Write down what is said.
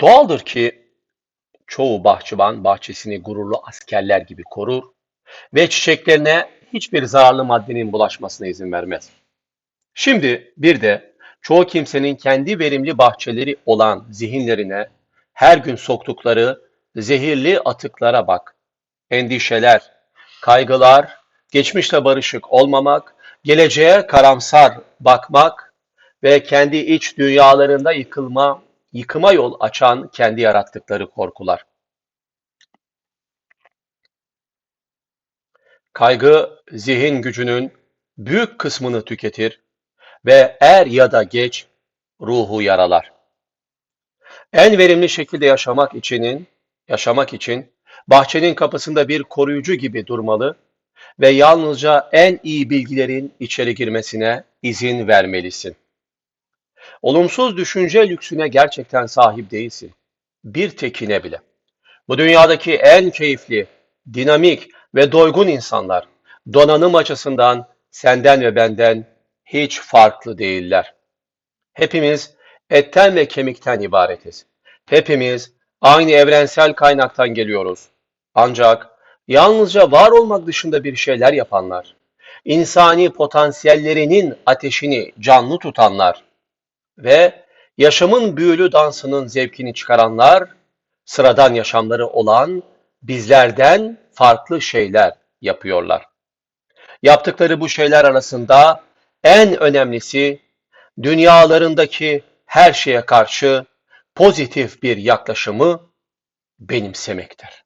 Doğaldır ki çoğu bahçıvan bahçesini gururlu askerler gibi korur ve çiçeklerine hiçbir zararlı maddenin bulaşmasına izin vermez. Şimdi bir de çoğu kimsenin kendi verimli bahçeleri olan zihinlerine her gün soktukları zehirli atıklara bak. Endişeler, kaygılar, geçmişle barışık olmamak, geleceğe karamsar bakmak ve kendi iç dünyalarında yıkılma, yıkıma yol açan kendi yarattıkları korkular. Kaygı zihin gücünün büyük kısmını tüketir ve er ya da geç ruhu yaralar. En verimli şekilde yaşamak içinin, yaşamak için bahçenin kapısında bir koruyucu gibi durmalı ve yalnızca en iyi bilgilerin içeri girmesine izin vermelisin. Olumsuz düşünce lüksüne gerçekten sahip değilsin. Bir tekine bile. Bu dünyadaki en keyifli, dinamik ve doygun insanlar donanım açısından senden ve benden hiç farklı değiller. Hepimiz etten ve kemikten ibaretiz. Hepimiz aynı evrensel kaynaktan geliyoruz. Ancak yalnızca var olmak dışında bir şeyler yapanlar, insani potansiyellerinin ateşini canlı tutanlar ve yaşamın büyülü dansının zevkini çıkaranlar, sıradan yaşamları olan bizlerden farklı şeyler yapıyorlar. Yaptıkları bu şeyler arasında en önemlisi dünyalarındaki her şeye karşı pozitif bir yaklaşımı benimsemektir.